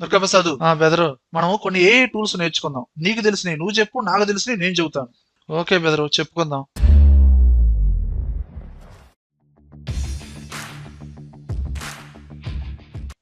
దుర్గాప్రసాద్ ఆ బెదరు మనము కొన్ని ఏ టూల్స్ నేర్చుకుందాం. నీకు తెలిసినవి నువ్వు చెప్పు నాకు తెలిసినవి నేను చెబుతాను. ఓకే బెదరు చెప్పుకుందాం.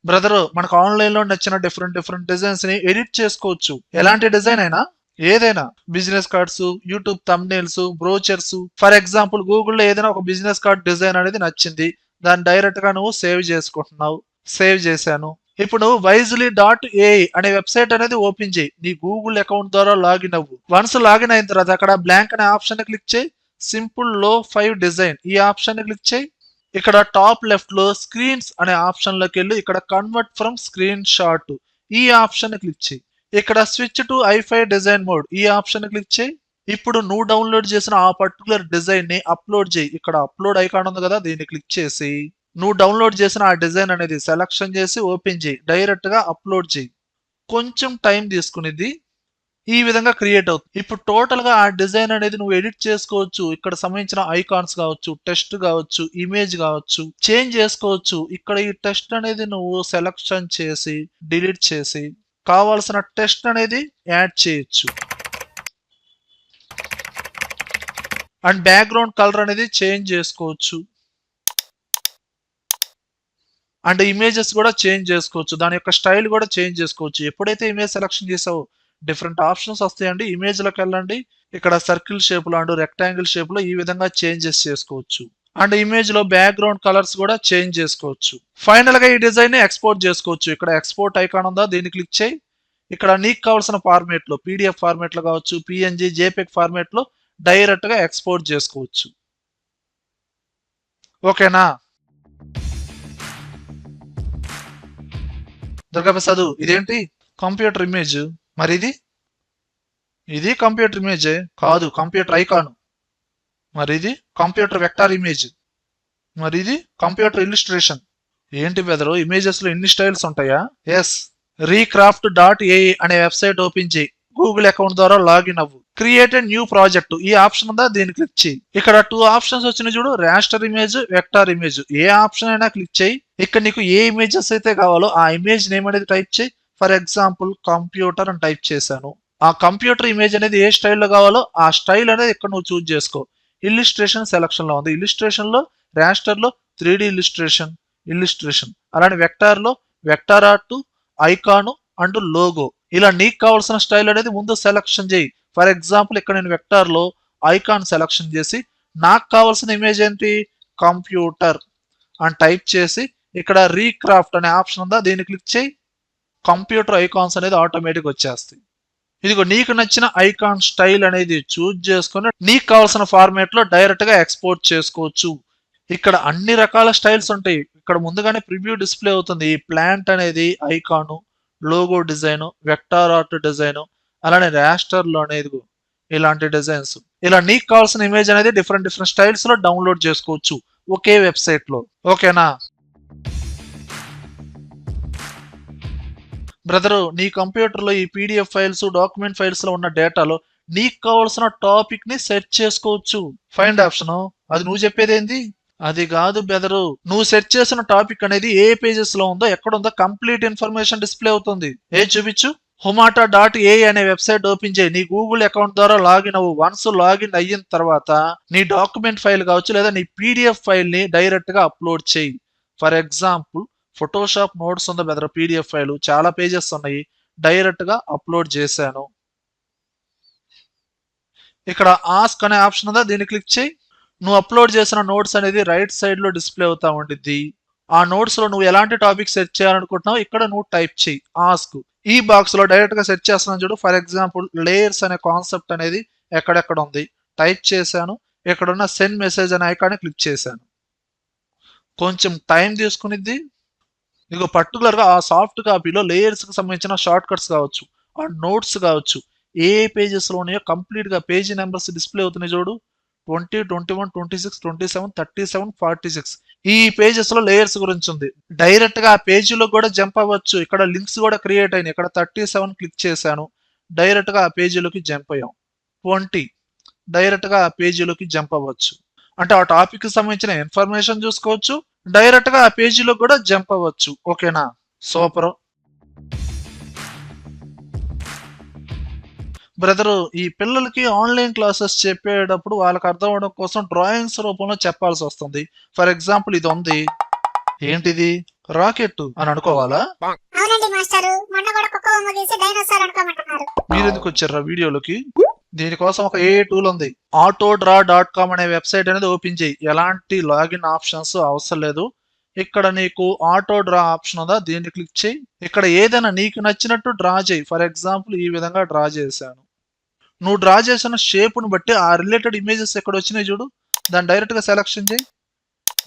బ్రదర్ మనకు ఆన్లైన్లో నచ్చిన డిఫరెంట్ డిఫరెంట్ డిజైన్స్ని ఎడిట్ చేసుకోవచ్చు. ఎలాంటి డిజైన్ అయినా ఏదైనా business cards YouTube thumbnails brochures for example గూగుల్లో ఏదైనా ఒక బిజినెస్ కార్డ్ డిజైన్ అనేది నచ్చింది. దాన్ని డైరెక్ట్గా నువ్వు సేవ్ చేసుకుంటున్నావు. సేవ్ చేశాను. ఇప్పుడు వైజ్లీ డాట్ ఏఐ అనే వెబ్సైట్ అనేది ఓపెన్ చేయి. నీ గూగుల్ అకౌంట్ ద్వారా లాగిన్ అవ్వు. వన్స్ లాగిన్ అయిన తర్వాత అక్కడ బ్లాంక్ అనే ఆప్షన్ క్లిక్ చేయి. సింపుల్లో ఫైవ్ డిజైన్ ఈ ఆప్షన్ క్లిక్ చేయి. ఇక్కడ టాప్ లెఫ్ట్లో స్క్రీన్స్ అనే ఆప్షన్లోకి వెళ్ళి. ఇక్కడ కన్వర్ట్ ఫ్రమ్ స్క్రీన్ షాట్ ఈ ఆప్షన్ క్లిక్ చేయి. ఇక్కడ switch to ify design mode ఈ ఆప్షన్ క్లిక్ చేయి. ఇప్పుడు నువ్వు డౌన్లోడ్ చేసిన ఆ పర్టికులర్ డిజైన్ని అప్లోడ్ చేయి. ఇక్కడ అప్లోడ్ ఐకాన్ ఉంది కదా దీన్ని క్లిక్ చేసి నువ్వు డౌన్లోడ్ చేసిన ఆ డిజైన్ అనేది సెలక్షన్ చేసి ఓపెన్ చేయి. డైరెక్ట్గా అప్లోడ్ చేయి. కొంచెం టైం తీసుకునేది ఈ విధంగా క్రియేట్ అవుతుంది. ఇప్పుడు టోటల్గా ఆ డిజైన్ అనేది నువ్వు ఎడిట్ చేసుకోవచ్చు. ఇక్కడ సంబంధించిన ఐకాన్స్ కావచ్చు టెస్ట్ కావచ్చు ఇమేజ్ కావచ్చు చేంజ్ చేసుకోవచ్చు. ఇక్కడ ఈ టెస్ట్ అనేది నువ్వు సెలక్షన్ చేసి డిలీట్ చేసి కావాల్సిన టెస్ట్ అనేది యాడ్ చేయొచ్చు. అండ్ బ్యాక్గ్రౌండ్ కలర్ అనేది చేంజ్ చేసుకోవచ్చు. అండ్ ఇమేజెస్ కూడా చేంజ్ చేసుకోవచ్చు. దాని యొక్క స్టైల్ కూడా చేంజ్ చేసుకోవచ్చు. ఎప్పుడైతే ఇమేజ్ సెలెక్షన్ చేసావో డిఫరెంట్ ఆప్షన్స్ వస్తాయండి. ఇమేజ్లోకి వెళ్ళండి. ఇక్కడ సర్కిల్ షేప్లో అండ్ రెక్టాంగిల్ షేప్లో ఈ విధంగా చేంజెస్ చేసుకోవచ్చు. అండ్ ఇమేజ్లో బ్యాక్గ్రౌండ్ కలర్స్ కూడా చేంజ్ చేసుకోవచ్చు. ఫైనల్గా ఈ డిజైన్ని ఎక్స్పోర్ట్ చేసుకోవచ్చు. ఇక్కడ ఎక్స్పోర్ట్ ఐకాన్ ఉందా? దీన్ని క్లిక్ చేయి. ఇక్కడ నీకు కావాల్సిన ఫార్మేట్లో పీడిఎఫ్ ఫార్మేట్లో కావచ్చు పిఎన్జి జేపెక్ ఫార్మేట్లో డైరెక్ట్గా ఎక్స్పోర్ట్ చేసుకోవచ్చు. ఓకేనా? దుర్గాప్రసాద్ ఇదేంటి? కంప్యూటర్ ఇమేజ్ మరి ఇది? ఇది కంప్యూటర్ ఇమేజే కాదు కంప్యూటర్ ఐకాన్ మరి ఇది? కంప్యూటర్ వెక్టార్ ఇమేజ్ మరి ఇది? కంప్యూటర్ ఇల్లుస్ట్రేషన్ ఏంటి బెదరు ఇమేజెస్లో ఎన్ని స్టైల్స్ ఉంటాయా? ఎస్ రీక్రాఫ్ట్ డాట్ ఏ అనే వెబ్సైట్ ఓపెన్ చేయి. గూగుల్ అకౌంట్ ద్వారా లాగిన్ అవ్వు. క్రియేట్ న్యూ ప్రాజెక్ట్ ఈ ఆప్షన్ ఉందా? దీన్ని క్లిక్ చేయి. ఇక్కడ టూ ఆప్షన్స్ వచ్చిన చూడు. రాస్టర్ ఇమేజ్ వెక్టార్ ఇమేజ్ ఏ ఆప్షన్ అయినా క్లిక్ చేయి. ఇక్కడ నీకు ఏ ఇమేజెస్ అయితే కావాలో ఆ ఇమేజ్ నేమ్ అనేది టైప్ చేయి. ఫర్ ఎగ్జాంపుల్ కంప్యూటర్ అని టైప్ చేశాను. ఆ కంప్యూటర్ ఇమేజ్ అనేది ఏ స్టైల్లో కావాలో ఆ స్టైల్ అనేది ఇక్కడ నువ్వు చూజ్ చేసుకో. ఇల్లిస్ట్రేషన్ సెలక్షన్లో ఉంది. ఇల్లుస్ట్రేషన్లో రాస్టర్లో త్రీ డి ఇల్లిస్ట్రేషన్ ఇల్లుస్ట్రేషన్ అలానే వెక్టార్లో vector art icon and logo ఇలా నీకు కావాల్సిన స్టైల్ అనేది ముందు సెలక్షన్ చేయి. ఫర్ ఎగ్జాంపుల్ ఇక్కడ నేను వెక్టార్లో ఐకాన్ సెలక్షన్ చేసి నాకు కావాల్సిన ఇమేజ్ ఏంటి? కంప్యూటర్ అని టైప్ చేసి ఇక్కడ రీక్రాఫ్ట్ అనే ఆప్షన్ ఉందా? దీన్ని క్లిక్ చేయి. కంప్యూటర్ ఐకాన్స్ అనేది ఆటోమేటిక్ వచ్చేస్తాయి. ఇదిగో నీకు నచ్చిన ఐకాన్ స్టైల్ అనేది చూజ్ చేసుకుని నీకు కావాల్సిన ఫార్మేట్లో డైరెక్ట్గా ఎక్స్పోర్ట్ చేసుకోవచ్చు. ఇక్కడ అన్ని రకాల స్టైల్స్ ఉంటాయి. ఇక్కడ ముందుగానే ప్రివ్యూ డిస్ప్లే అవుతుంది. ఈ ప్లాంట్ అనేది icon logo design vector art design అలానే రాస్టర్ అనేది ఇలాంటి డిజైన్స్ ఇలా నీకు కావాల్సిన ఇమేజ్ అనేది డిఫరెంట్ డిఫరెంట్ స్టైల్స్లో డౌన్లోడ్ చేసుకోవచ్చు ఒకే వెబ్సైట్లో. ఓకేనా బ్రదరు నీ కంప్యూటర్లో ఈ పీడిఎఫ్ ఫైల్స్ డాక్యుమెంట్ ఫైల్స్లో ఉన్న డేటాలో నీకు కావాల్సిన టాపిక్ని సెర్చ్ చేసుకోవచ్చు. ఫైండ్ ఆప్షన్ అది నువ్వు చెప్పేది ఏంది? అది కాదు బెదరు నువ్వు సెర్చ్ చేసిన టాపిక్ అనేది ఏ పేజెస్లో ఉందో ఎక్కడ ఉందో కంప్లీట్ ఇన్ఫర్మేషన్ డిస్ప్లే అవుతుంది. ఏ చూపించు? హుమాటా డాట్ ఏ అనే వెబ్సైట్ ఓపెన్ చేయి. నీ గూగుల్ అకౌంట్ ద్వారా లాగిన్ అవ్వు. వన్స్ లాగిన్ అయిన తర్వాత నీ డాక్యుమెంట్ ఫైల్ కావచ్చు లేదా నీ పీడిఎఫ్ ఫైల్ని డైరెక్ట్గా అప్లోడ్ చేయి. ఫర్ ఎగ్జాంపుల్ ఫోటోషాప్ నోట్స్ ఉంది బెదర్ పీడిఎఫ్ ఫైల్. చాలా పేజెస్ ఉన్నాయి. డైరెక్ట్గా అప్లోడ్ చేశాను. ఇక్కడ ఆస్క్ అనే ఆప్షన్ ఉందా? దీన్ని క్లిక్ చేయి. నువ్వు అప్లోడ్ చేసిన నోట్స్ అనేది రైట్ సైడ్లో డిస్ప్లే అవుతా ఉండిద్ది. ఆ నోట్స్లో నువ్వు ఎలాంటి టాపిక్ సెర్చ్ చేయాలనుకుంటున్నావు ఇక్కడ నువ్వు టైప్ చేయి. ఆస్క్. ఈ బాక్స్లో డైరెక్ట్గా సెర్చ్ చేస్తున్నాను చూడు. ఫర్ ఎగ్జాంపుల్ లేయర్స్ అనే కాన్సెప్ట్ అనేది ఎక్కడెక్కడ ఉంది? టైప్ చేశాను. ఇక్కడున్న సెండ్ మెసేజ్ అనే ఐకాన్ని క్లిక్ చేశాను. కొంచెం టైం తీసుకునిద్ది. ఇక పర్టికులర్గా ఆ సాఫ్ట్ కాపీలో లేయర్స్కి సంబంధించిన షార్ట్ కట్స్ కావచ్చు ఆ నోట్స్ కావచ్చు ఏ పేజెస్లో ఉన్నాయో కంప్లీట్గా పేజీ నెంబర్స్ డిస్ప్లే అవుతున్నాయి చూడు. Twenty twenty one twenty six twenty seven thirty seven forty six ఈ పేజెస్లో లేయర్స్ గురించి ఉంది. డైరెక్ట్గా ఆ పేజీలో కూడా జంప్ అవ్వచ్చు. ఇక్కడ లింక్స్ కూడా క్రియేట్ అయినాయి. ఇక్కడ థర్టీ సెవెన్ క్లిక్ చేశాను. డైరెక్ట్గా ఆ పేజీలోకి జంప్ అయ్యాం. ట్వంటీ. డైరెక్ట్గా ఆ పేజీలోకి జంప్ అవ్వచ్చు. అంటే ఆ టాపిక్కి సంబంధించిన ఇన్ఫర్మేషన్ చూసుకోవచ్చు. డైరెక్ట్గా ఆ పేజీలో కూడా జంప్ అవ్వచ్చు. ఓకేనా సూపర్ బ్రదరు ఈ పిల్లలకి ఆన్లైన్ క్లాసెస్ చెప్పేటప్పుడు వాళ్ళకి అర్థం అవడం కోసం డ్రాయింగ్స్ రూపంలో చెప్పాల్సి వస్తుంది. ఫర్ ఎగ్జాంపుల్ ఇది ఉంది. ఏంటిది? రాకెట్ అని అనుకోవాలా? మీరు ఎందుకు వచ్చారా వీడియోలోకి? దీనికోసం ఒక ఏ టూల్ ఉంది. ఆటో డ్రా డాట్ కామ్ అనే వెబ్సైట్ అనేది ఓపెన్ చేయి. ఎలాంటి లాగిన్ ఆప్షన్స్ అవసరం లేదు. ఇక్కడ నీకు ఆటో డ్రా ఆప్షన్ ఉందా? దీన్ని క్లిక్ చేయి. ఇక్కడ ఏదైనా నీకు నచ్చినట్టు డ్రా చేయి. ఫర్ ఎగ్జాంపుల్ ఈ విధంగా డ్రా చేశాను. నువ్వు డ్రా చేసిన షేప్ను బట్టి ఆ రిలేటెడ్ ఇమేజెస్ ఎక్కడ వచ్చినాయి చూడు? దాన్ని డైరెక్ట్గా సెలెక్షన్ చేయి.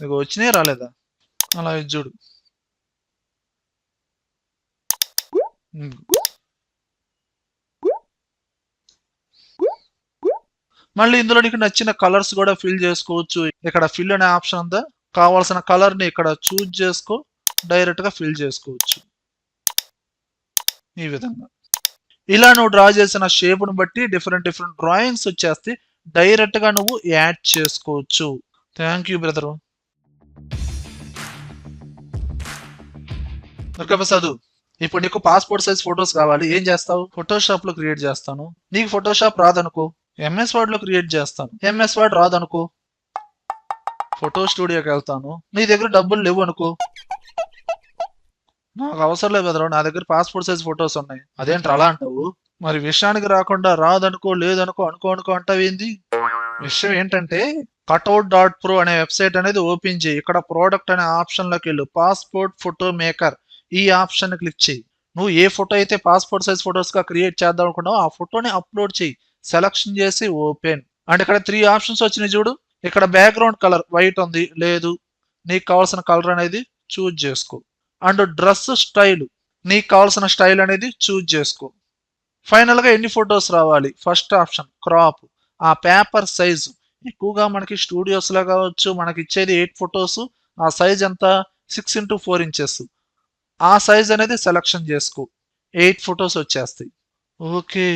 నీకు వచ్చినాయి రాలేదా? అలా చూడు. మళ్ళీ ఇందులో నీకు నచ్చిన కలర్స్ కూడా ఫిల్ చేసుకోవచ్చు. ఇక్కడ ఫిల్ అనే ఆప్షన్ ఉందా? కావాల్సిన కలర్ని ఇక్కడ చూజ్ చేసుకో డైరెక్ట్గా ఫిల్ చేసుకోవచ్చు. ఈ విధంగా. ఇలా నువ్వు డ్రా చేసిన షేప్ను బట్టి డిఫరెంట్ డిఫరెంట్ డ్రాయింగ్స్ వచ్చేస్తే డైరెక్ట్గా నువ్వు యాడ్ చేసుకోవచ్చు. థ్యాంక్ యూ బ్రదర్ దుర్గాప్రసాద్ ఇప్పుడు నీకు పాస్పోర్ట్ సైజ్ ఫొటోస్ కావాలి. ఏం చేస్తావు? ఫోటోషాప్లో క్రియేట్ చేస్తాను. నీకు ఫోటోషాప్ రాదనుకో. ఎంఎస్ వర్డ్లో క్రియేట్ చేస్తాను. ఎంఎస్ వర్డ్ రాదనుకో. ఫోటో స్టూడియోకి వెళ్తాను. నీ దగ్గర డబ్బులు లేవు అనుకో నాకు అవసరం లేదు బెదరు నా దగ్గర పాస్పోర్ట్ సైజ్ ఫొటోస్ ఉన్నాయి. అదేంటి అలా అంటావు? మరి విషయానికి రాకుండా రాదనుకో లేదనుకో అనుకో అనుకో అంటావు ఏంది? విషయం ఏంటంటే కట్అవుట్ డాట్ ప్రో అనే వెబ్సైట్ అనేది ఓపెన్ చేయి. ఇక్కడ ప్రోడక్ట్ అనే ఆప్షన్లోకి వెళ్ళు. పాస్పోర్ట్ ఫోటో మేకర్ ఈ ఆప్షన్ క్లిక్ చేయి. నువ్వు ఏ ఫోటో అయితే పాస్పోర్ట్ సైజ్ ఫొటోస్గా క్రియేట్ చేద్దాం అనుకున్నావు ఆ ఫోటోని అప్లోడ్ చేయి. సెలక్షన్ చేసి ఓపెన్ అండ్ ఇక్కడ త్రీ ఆప్షన్స్ వచ్చినాయి చూడు. ఇక్కడ బ్యాక్గ్రౌండ్ కలర్ వైట్ ఉంది లేదు. నీకు కావాల్సిన కలర్ అనేది చూజ్ చేసుకో. అండ్ డ్రెస్ స్టైల్ నీకు కావాల్సిన స్టైల్ అనేది చూజ్ చేసుకో. ఫైనల్గా ఎన్ని ఫొటోస్ రావాలి? ఫస్ట్ ఆప్షన్ క్రాప్ ఆ పేపర్ సైజు ఎక్కువగా మనకి స్టూడియోస్లో కావచ్చు మనకి ఇచ్చేది ఎయిట్ ఫొటోస్ ఆ సైజ్ ఎంత? సిక్స్ ఇంటూ ఫోర్ ఇంచెస్ ఆ సైజ్ అనేది సెలక్షన్ చేసుకో. ఎయిట్ ఫొటోస్ వచ్చేస్తాయి. ఓకే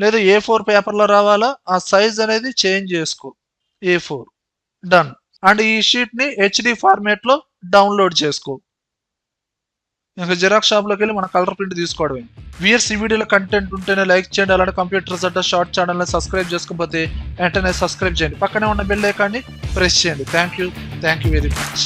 లేదా ఏ ఫోర్ పేపర్లో రావాలా? ఆ సైజ్ అనేది చేంజ్ చేసుకో. ఏ ఫోర్ డన్ అండ్ ఈ షీట్ని హెచ్డి ఫార్మేట్లో డౌన్లోడ్ చేసుకో. ఇంకా జిరాక్స్ షాప్లోకి వెళ్ళి మన కలర్ ప్రింట్ తీసుకోవడమే. వియర్స్ ఈ వీడియోలో కంటెంట్ ఉంటేనే లైక్ చేయండి అలాంటి కంప్యూటర్స్ అంటే షార్ట్ ఛానల్ని సబ్స్క్రైబ్ చేసుకోకపోతే వెంటనే సబ్స్క్రైబ్ చేయండి. పక్కనే ఉన్న బెల్ ఐకాన్ని ప్రెస్ చేయండి. Thank you thank you very much